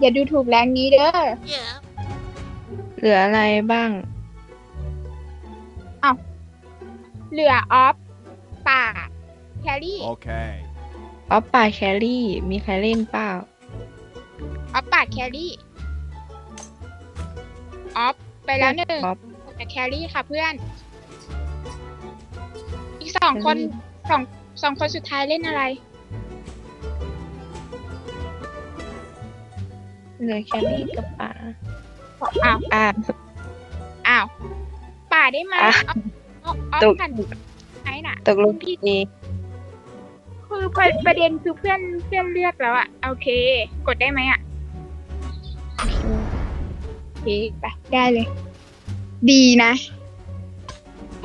อย่าดูถูกแรงนี้เด้อเหลืออะไรบ้าง เหลือออฟป่าแครี่ Okay. ออฟป่าแครี่ มีใครเล่นเปล่า ออฟป่าแครี่ ออฟไปแล้วหนึ่งออฟ แต่แครี่ค่ะเพื่อน อีกสองคนแครี่ สองสองคนสุดท้ายเล่นอะไร เหลือแครี่กับป่าอ้าวอะอ้าวป่าได้ไหมอะเอาเอาตเอากผ่านไหนน่ะ ตกลงเอคือประประเด็นคือเพื่อนเพื่อนเลือกแล้วอะโอเค กดได้ไหมอะโอเคไปได้เลย ดีนะ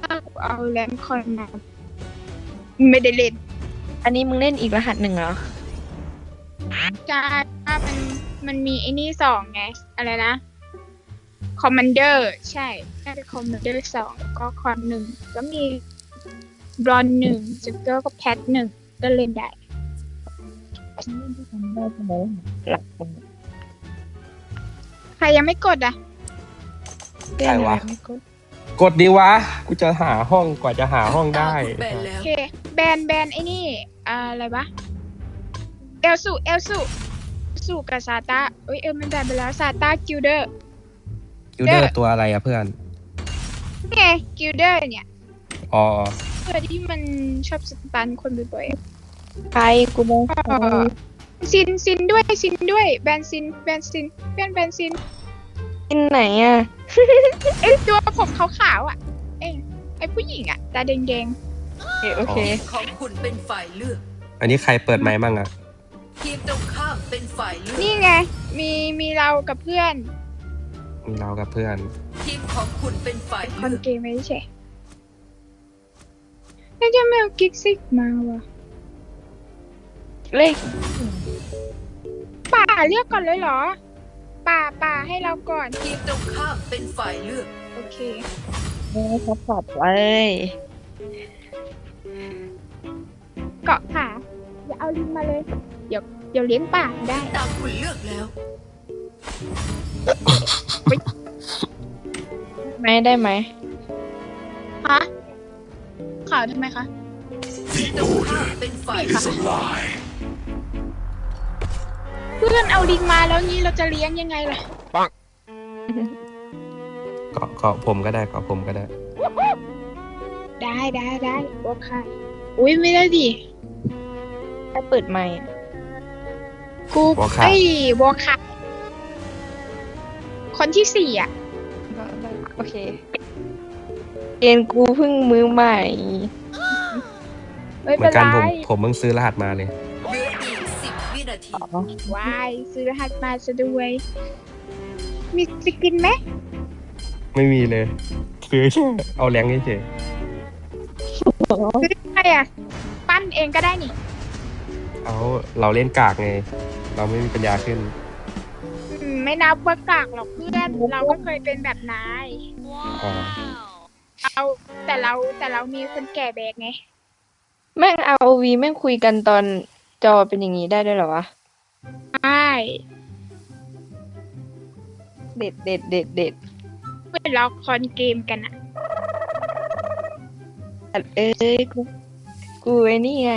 เอาเอาแลนคอนมาไม่ได้เล่นอันนี้มึงเล่นอีกรหัสหนึ่งเหรอใช่ว่ามัน มันมีไอ้นี่สองไง อะไรนะคอมมานเดอร์ใช่น่าจะคอมมานเดอร์สองก็คอนหนึ่งก็มีบรอนหนึ่งสเกอร์ก็แพทหนึ่งก็เล่นได้หลักใครยังไม่กดอะเล่นอะไรใครวะไม่กดกดดีวะ กูจะหาห้องกว่าจะหาห้องได้แบนแล้โอวเค แบนแบนไอ้นี่อ่าอะไรวะ เอลสูเอลสู สูกับซาตาเอ้ยเออมันแบนไปแล้วซาตากิลเดอร์ยูเดอร์ตัวอะไรอะเพื่อนไงกิลเดอร์เนี่ยอ๋อเพื่อที่มันชอบสตันคนบ่อยใครกูมองๆก็ซินซินด้วยซินด้วยแบนซินแบนซินเพื่อนแบนซินที่ไหนอะไอ้ตัวผมขาวๆอะ เอ้ยไอ้ผู้หญิงอะตาแดงโอเคทีมของคุณเป็นฝ่ายเลือก อันนี้ใครเปิดไมค์มั่งอะ ทีมตรงข้ามเป็นฝ่ายเลือกๆนี่ไง มีมีเรากับเพื่อนมีเรากับเพื่อน ทีมของคุณเป็นฝ่ายคอนเลือกเกมไม่ใช่แล้วจะไม่เอากิกซิกมาวะเลขป่าเลือกก่อนเลยเหรอ ป่าป่าให้เราก่อน ทีมตรงข้ามเป็นฝ่ายเลือก โอเคไม่ซัพพอร์ตเลยเกาะขาอย่าเอา ลิงมาเลย เดี๋ยวเดี๋ยวเลี้ยงป่าได้ตามคุณเลือกแล้วไม่ได้ไหมฮะข่าวทำไมคะทีมตรงข้ามเป็นฝ่ายเลือกเพื่อนเอาลิงมาแล้วงี้เราจะเลี้ยงยังไงล่ะเกาะเกาะผมก็ได้เกาะผมก็ได้ ได้ได้ได้โอเคอุ้ยไม่ได้ดิ ถ้าเปิดไมค์กูวอลคาไอ้ยวอลคัคนที่สี่อะโอเค เกณฑ์กูเพิ่งมือใหม่ ไม่เหมืเป็อนนกันไรผมผมเพิ่งซื้อรหัสมาเลย เหลืออีกสิบวินาที วายซื้อรหัสมาซะด้วย มีสกินไหมไม่มีเลย ซื้อแค่เอาแรงเฉยซื้อใครอะ ปั้นเองก็ได้นี่ๆ เอาเราเล่นกากไง เราไม่มีปัญญาขึ้น อืมไม่นับว่ากากหรอกเพื่อน เราก็เคยเป็นแบบนายอ๋อเอาแต่เราแต่เรามีคนแก่แบกไง แม่งเอาวีแม่งคุยกันตอนจอเป็นอย่างนี้ได้ด้วยเหรอวะ ใช่เด็ดเด็ดเด็ดเด็ดเพื่อนเราคอนเกมกันอะอัดเอ้ยกู กูไอ้นี่ไง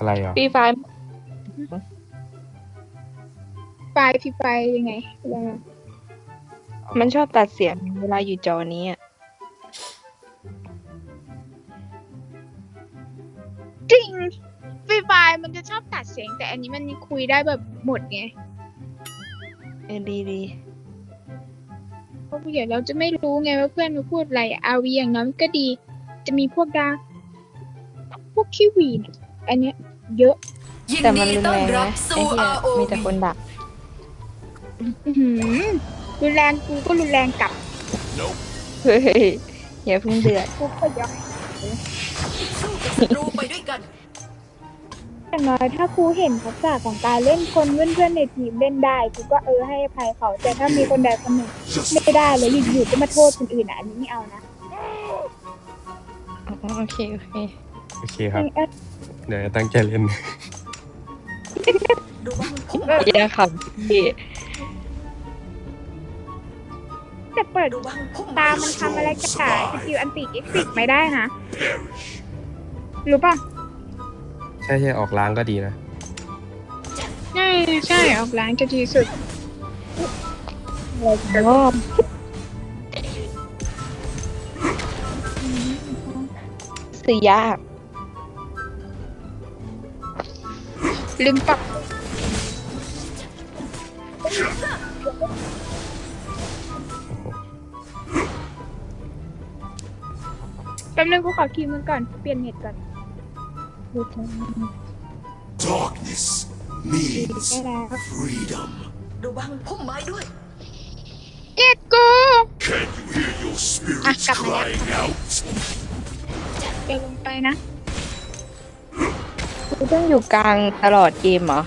อะไรอะฟรีไฟล์ไฟล์พี่ไฟล์ยังไงยังไงมันชอบตัดเสียงเวลาอยู่จอนี้อะจริงฟรีไฟล์มันจะชอบตัดเสียง แต่อันนี้มันคุยได้แบบหมดไงเออดีดีเพราะเดี๋ยวเราจะไม่รู้ไงว่าเพื่อนมาพูดอะไรอาวีอย่างน้อยก็ดี จะมีพวกดาพวกขี้หวีนอันเนี้ย เยอะยินแต่มันดีรุนต้อแรนงรับนะไอ้สู่เหี้ย ROV มีแต่คนดักอื้อหือรุนแรงกูก็รุนแรงกลับเฮ้ยอย่าเพิ่งเดือดกูก็ยอมสู้กับศัตรูไปด้วยกันอย่างน้อยถ้าครูเห็นทักษะของการเล่นคนเพื่อนๆในทีมเล่นได้กูก็เออให้อภัยเขา แต่ถ้ามีคนใดคนหนึ่งไม่ได้แล้วอยู่ๆก็มาโทษคนอื่นอะอันนี้ไม่เอานะอ๋อโอเค โอเค โอเคครับ เออเดี๋ยวจะตั้งใจเล่นเยี่ยค่ะพี่จะเปิดระวังพุ่มตามันทำอะไรกับสกิลอันติเอ็กซิกไม่ได้นะ รู้ป่ะ ใช่ใช่ออกล้างก็ดีนะ ใช่ใช่ออกร้านจะดีสุดโอ้สื่อยาก ลืมปรับแป๊บนึงกูขอคิวมันก่อน เปลี่ยนเน็ตก่อนดูทาง Darkness means ได้แล้ว freedom. ระวังพุ่มไม้ด้วยเจ็ดกู Can you hear your spirits Ah, kap na yan. crying out? เดี๋ยวลงไปนะกู ต้องอยู่กลางตลอดเกมเหรอ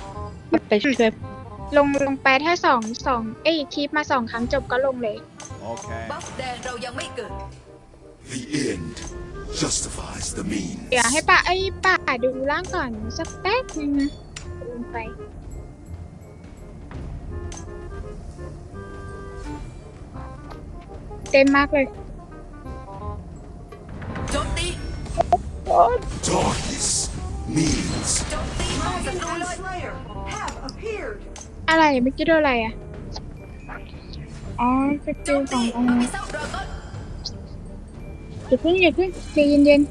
ไปช่วยลงลงไปถ้าสองสองเอ้ยคลิปมาสองครั้งจบก็ลงเลยบัฟแดงเรายังไม่เกิด The end justifies the means. เดี๋ยวให้ป้าไอ้ยป้าดูร่างก่อนสักแป๊บนึงนะลงไป เต็มมากเลย โจมตี Darkness means. À này mấy cái đôi này à? Ờ, cái tiêu còn ăn nữa. Chị cứ nhìn cứ đi nhìn nhìn.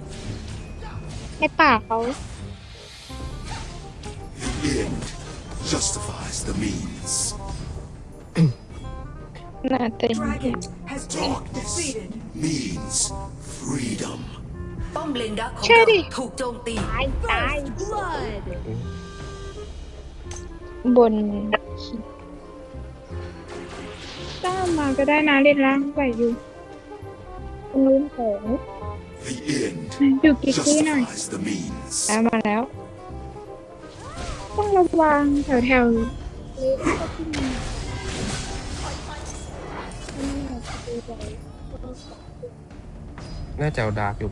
Cái tả khẩu. The end justifies the means. Nothing. Darkness means freedom. ป้อมเลนดักของเชื่อเราดิ ถูกโจมตี ตายตายบนต้ามมาก็ได้นะเล่นล่างไหวอยู่ลืมของ The end อยู่กิ๊กซี่หน่อย justifies the means. แล้วมาแล้ว ต้องระวังแถวแถวๆนี้ก็ขึ้นมาน่าจะเอาดาร์กอยู่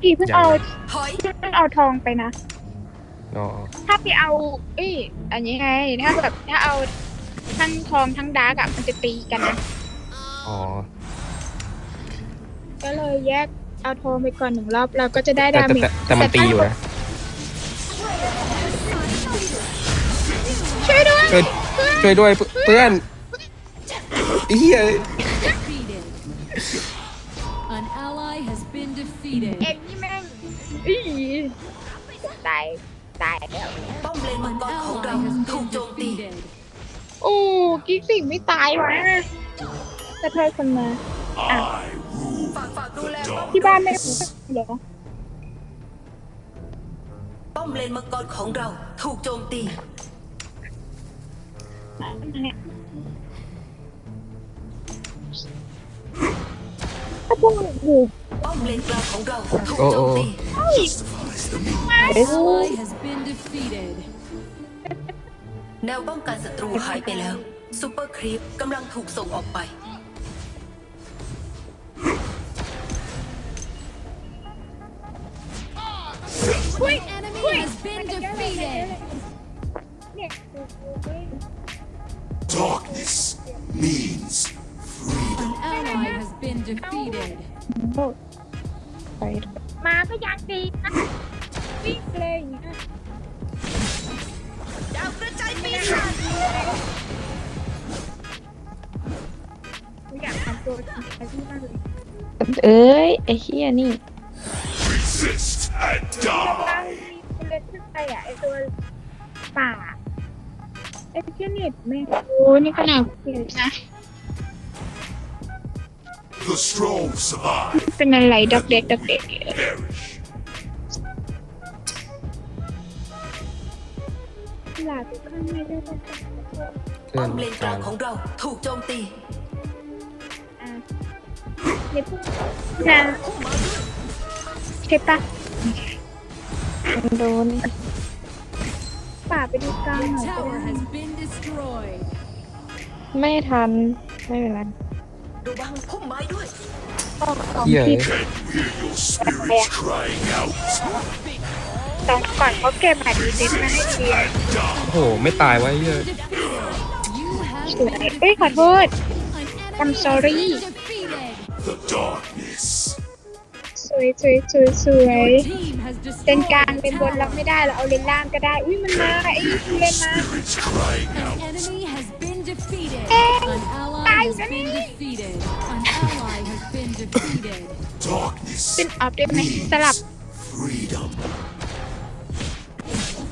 พี่เพิ่งเอาถอยเพิ่งเอาทองไปนะ อ๋อถ้าพี่เอาเอ้ยอันนี้ไง ถ้าแบบถ้าเอาทั้งทองทั้งดาร์กอะมันจะตีกันนะ อ๋อก็เลยแยกเอาทองไปก่อนหนึ่งรอบเราก็จะได้แต่ดาแต่เมจแต่แต่มันตีอยู่นะช่วยด้วย ช่วยช่วยด้วยเพื่อนเฮีย been defeated. เอ็นนี่แม่งอีตายตายแล้วป้อมเลนมัง An กรของเรา ally has ถูก been โจมตี defeated. โอ้กิ๊กสิ่งไม่ตายวะจะเธอคนมา I rule ฝากฝากดูแล the ป้อมที่บ้านไม่ darkness. เหรอป้อมเลนมังกรของเราถูกโจมตีถ้าพวกอยู่ป้อ มเลนกลางของเราถูกโจมตี Justifies the means. An ally has been defeated. แนวป้องกันศัตรูหายไปแล้วซูเปอร์ครีปกำลังถูกส่งออกไป Enemy has been defeated. เนี่ย Darkness means freedom. An ally has been defeated. ไปมาก็ยังดีนะวิ่งเลยอย่างเงี้ยดาวกระจายปีศาจอยากทำตัวจริงไอ้ที่มากเลยเอ้ยไอ้เฮียนี่ Resist and ตั้ง die. มีเล็กขึ้นไปอะไอตัวป่าไอ้เจน็ตแม่ง โอ้นี่ขนาดเปลี่ยนนะ เป็นอะไรดอกเด็กดอกเด็ก perish. หลาทุกข้างไม่ได้ต้องเพื่ป้ออนมเลนกกลาลางงของเราถูกโจมตีอะในพวกนะใช่ปะโดนป่าไปดูกลางหน่อยก็ Tower ได้ has been destroyed. ไม่ทัน ไม่เป็นไร ระวังพุ่มไม้ด้วยออกของเฮียผิด Can you hear your spirits crying out? ตอนก่อนเขาเก็บหาดีเซนมาให้ทีโอ้โห ไม่ตายวะไอ้เหี้ย You ส have วยเอ้ยขอโทษ an I'm enemy sorry. has been defeated. The darkness. สวยสวยสวยสวย Your team has เป็น destroyed กลาง a เป็นบนเรา tower. ไม่ได้เราเอาเลนล่างก็ได้ อุ้ยมันมาไอ้ผู้เล่นมา Spirits crying An out. enemy has been defeated. Eh, An ally guys, has been eh. defeated. An ally has been defeated. Darkness เป็นออฟได้ไหมสลับ freedom.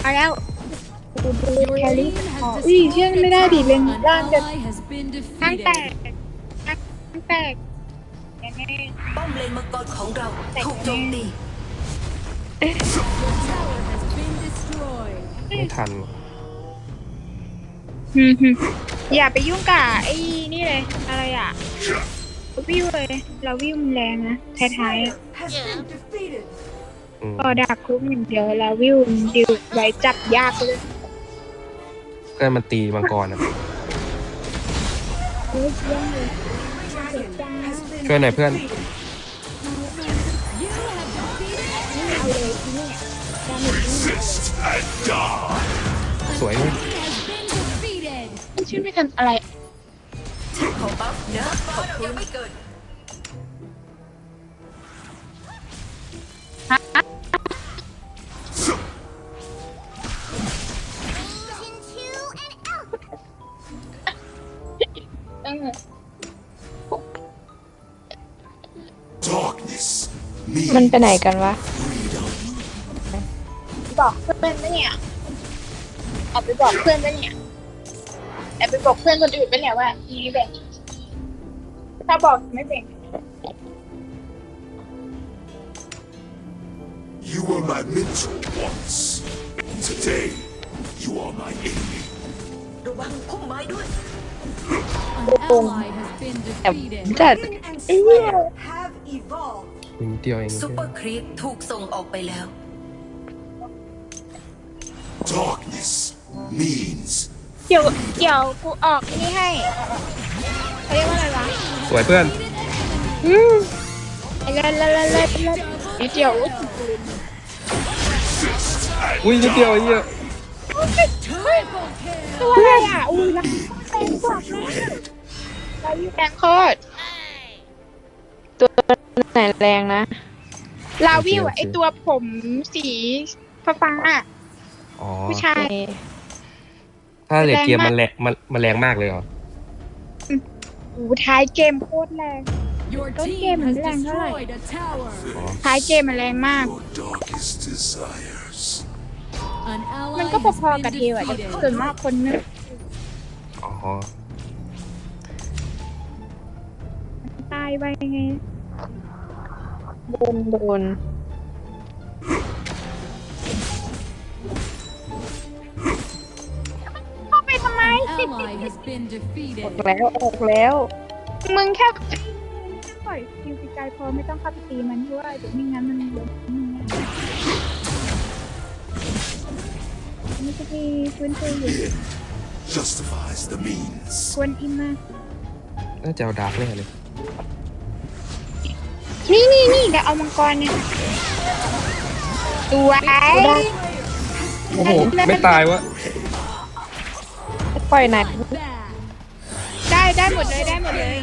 เอาแล้วดูดู Your แคลรี่ team ขอ has อุ้ยเชื่อ destroyed ไม่ a ได้ดิเลน tower. An ล่างจะ ally has been ข้างแต defeated. กข้างแตกแน่ป้อมเลนมังกรของเราถูกโจมตี Your tower has been destroyed. ไม่ทันว่ะๆฮึ่มๆ อย่าไปยุ่งกับไอ้นี่เลย อะไรอะวิวเลยเราวิวมันแรงนะท้ายๆอะอืมพอดักคุกอย่างเดียวแล้ววิวมันดิวไว้จับยากเลยเพื่อนมันตีมังกรอะเฮ้ยเยี่ยมเลยช่วยหน่อยเพื่อน You have defeated เอาเลย ชื่อไม่ทันอะไรของบัฟเนอะขอบคุณยังไม่เกินเออ Darkness มัน means ไปไหนกันวะ freedom. บอกเพื่อนปะเนี่ยแอบไปบอกเพื่อนปะเนี่ยแอบไปบอกเพื่อนคนอื่นปะเนี่ยว่ามีแบ่งถ้าบอกไม่แบ่ง You were my mentor once. Today, you are my enemy. ระวังพุ่มไม้ด้วย An ally has been แอบ defeated. จัดนิดเดียวเองซูเปอร์ครีปถูกส่งออกไปแล้ว Darkness means เดี๋ยวเดี๋ยวกูออกอันนี่ให้เขาเรียกว่าอะไรวะสวยเพื่อน อืมเล่นเล่นเล่นเล่นเล่นนิดเดียวอุ๊ยอุ้ยนิดเดียวไอ้เหี้ยตัวอะไรอะอุ้ยรักแรงกว่าเราอยู่แรงโคตรตัวไหนแรงนะ ลาวิวอะไอตัวผมสีฟ้าฟ้าๆอะอ๋อ ผู้ชาย ถ้าเหล็กเกียร์แรงมากมันแรงมันมันแรงมากเลยเหรอโอ้ท้ายเกมโคตรแรง Your Don't team give him has lang, alright. destroyed a tower. ท้ายเกมมันแรงมาก your darkest desires. An มัน ally ก็ has พอๆ been กับเทวอะแต่ defeated. ส่วนมากคนนึกอ๋อตายไปไงโดนโดน ally has been อ defeated. อกแล้วออกแล้ว มึงแค่ปล่อยคิวไกลๆพอไม่ต้องเข้าไปตีมันเพราะว่าเดี๋ยวไม่งั้นมันเดี๋ยวมันจะมีฟื้นฟูอยู่ Justifies the means. ควรอินมาน่าจะเอาดาร์กแน่เลยนี่นี่นี่เดี๋ยวเอามังกรเนี่ยตัวไอ้โอ้โห ไม่ตายวะ ปล่อยไหน Back. ได้ได้หมดเลยได้หมดเลย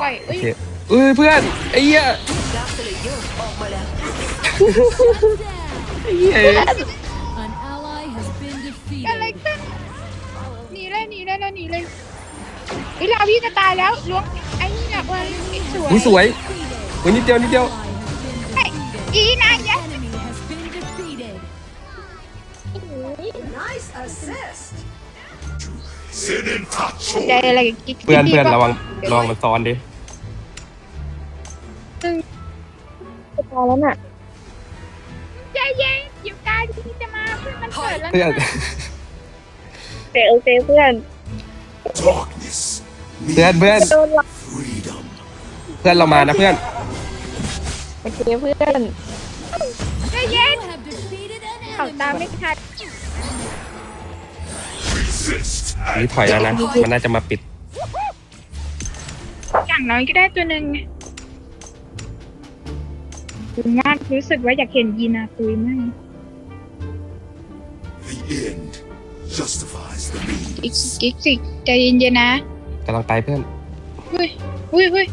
ปล่อยโออุ้ยเคเอ้ยเพื่อนไอ้เหี้ยดาร์คเลเยอร์ออกมาแล้ว Down. ไอ้เหี้ย An ally has been อะไร defeated. ขึ้นหนีเลยหนีเลยแล้วหนีเลยวิลาพี่จะตายแล้วล้วงไอ้นี่นะวันสวยอุ้ยสวย Defeated. อุ้ยนิดเดียวนิดเดียว Ally has been defeated. อีนาย ใจอะไรกับกิ๊กเพื่อนกิ๊กเพื่อนก็ระวังระวังมันซ้อนดิพอแล้วน่ะใจเย็นอยู่กลารที่จะมาเพื่อนมันเกิดแล้วเพื่อนนะโอเคโอเคเพื่อน Darkness เพื่อน means เพื่อน โดนหลับ freedom. เพื่อนเรามานะเพื่อน โอเคเพื่อนใจเย็น You have defeated an เขาตามไม่ enemy. ทัน Resist นี่ and ถอยแล้วนะ มันน่าจะมาปิด อย่างน้อยก็ได้ตัวหนึ่งดูมากรู้สึกว่าอยากเห็นยีนาตุยมาก end justifies the อีก means. อีกสิใจเย็นๆนะกำลังไปเพื่อนเฮ้ยเฮ้ยเฮ้ย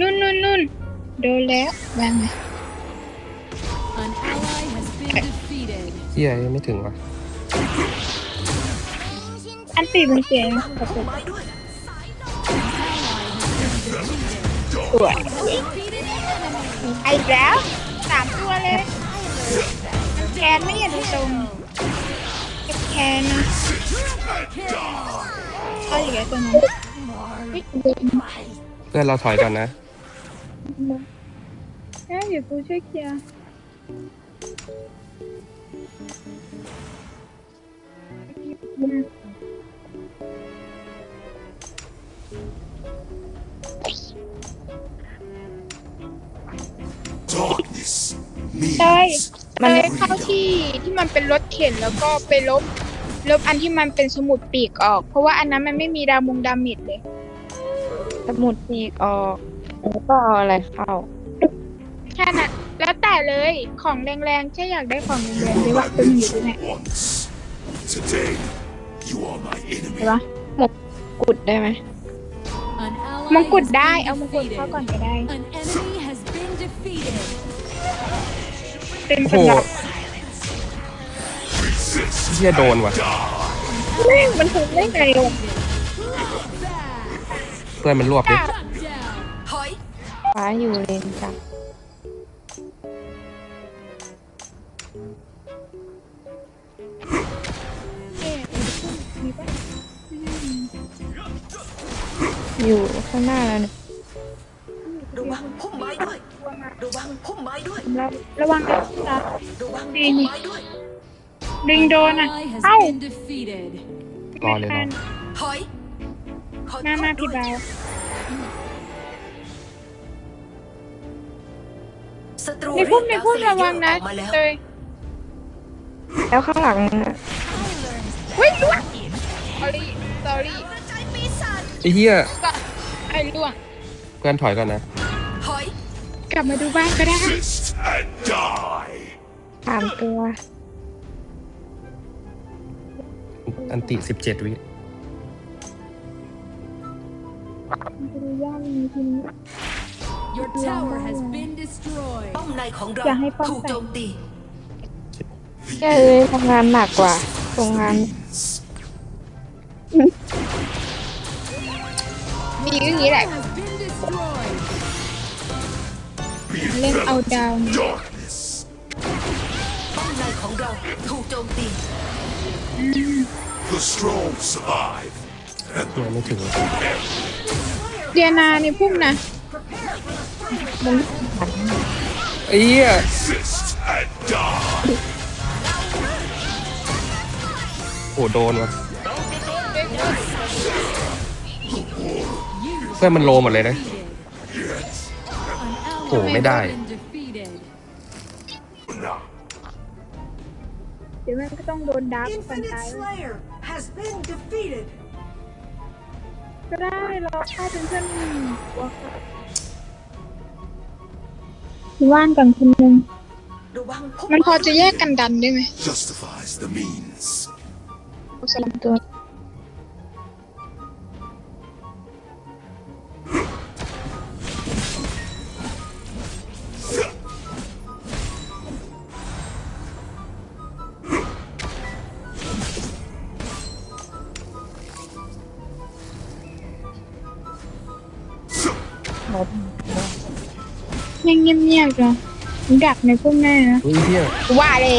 นุ่นนุ่นนุ่นโดนแล้ววางไง An ally has been defeated. เฮียยังไม่ถึงวะอั นตีมันเสียงพุ่มไม้ด้วยสวยไอ้แล้วสามตัวเลยแคนไม่อย่าดูตรงเก็บแคนนะก็อย่างเงี้ยตัวนั้นเฮ้ยเดินเพื่อนเราถอยก่อนนะมาเอ้ยเดี๋ยวกูช่วยเคลียร์ ที่ที่มันเป็นรถเข็นแล้วก็ไปลบลบอันที่มันเป็นสมุดปีกออก เพราะว่าอันนั้นมันไม่มีดามุงดามิดเลย สมุดปีกออกแล้วก็เอาอะไรเข้าแค่นั้นแล้วแต่เลยของแรงๆแค่อยากได้ของแรงๆ you ใช่ were ปะ my เป็นอยู่ minion ที่ไหน once. Today, you are my ใช่ enemy. ปะกุดได้ไหม An ม ally งกุฎ has ได้ been เอามงกุฎเข้าก่อน defeated. ก็ได้ An enemy has been defeated. เป็นโอ้สำโหหรับ Resist เฮียโดนว่ะแม่งมันคงได้ไงวะเพื่อนมันรวบดิ Shut down. ถอยฟ้าอยู่เลนกลางเอ๊ะมีปะอยู่ข้างหน้าแล้วเนี่ยระวังพุ่มไม้ด้วยตัวมาระวังพุ่มไม้ด้วยระระวังนะนะระวังดีพุ่มนี่ไม้ ด้วยดึงโดนอะ Ally has เอ้า been defeated. รอเลยรอถอยขอมามาโทพี่ษด้วเบายศัตรูในพุ่มในเรียกพุ่มดาระวังนะออกมาแล้วเลยแล้วข้างหลังน่ะเฮ้ยล่วง sorry sorry ไอ้เฮียก็ไอ้ล่วงเพื่อนถอยก่อนนะถอยกลับมาดูบ้านก็ได้ Resist and die. สามตัว อันติสิบเจ็ดวิดูย่ามีทีนี้ Your tower has been destroyed. ป้อมในของเราอย่าให้ป้อมถูกแตก โจมตีแกเอ้ยทำงานหนักกว่าตรงงาน มีอย่างนี้แหละ Has been destroyed. Be เล่นเอา enveloped ดาว in darkness. ป้อมในของเราถูกโจมตี The strong survive. And เฮียไม่ถึงเดียนาในพุ่มนะไอ้เฮีย resist and die. โอ้โดนว่ะเพื่อนมันโลหมดเลยนะ An ally โอ้ไม่ได้ has been defeated. Now, เดี๋ยวมันก็ต้องโดนดับฟัน Infinite ตาย Slayer has been defeated. ก็ได้รอเข้าเป็นเพื่อนหนึ่งตัวว่านกันคนหนึ่งระวังพุ่มมันพอได้วยจะแยกกันดันได้ไหม justifies the means. สลับตัว ยังเงียบๆจ้ะดักในพุ่มแน่นะไอ้เฮียว่าเลย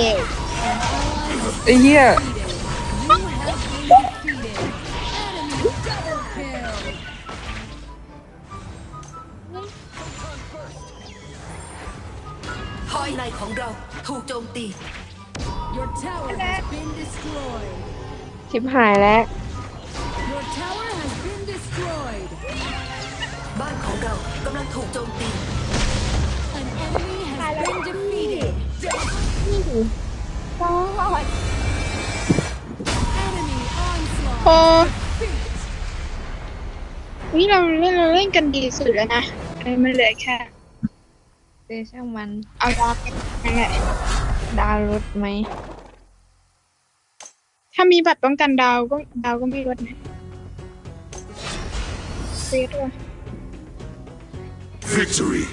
ไอ้เฮียถอยในของเราถูกโจมตี Your tower has been destroyed. ชิบหายแล้ว Your tower has been destroyed. บ้านของเรากำลังถูกโจมตี An enemy has been defeated. Enemy โอ้ onslaught. นี่เราเล่นเราเล่นกันดีสุดแล้วนะเออมันเหลือแค่เดช่างมัน เอาดาบไปนั่นแหละดาวรถไหม ถ้ามีบัตรป้องกันดาวก็ดาวก็ไม่ลดนะเสียด้วย Victory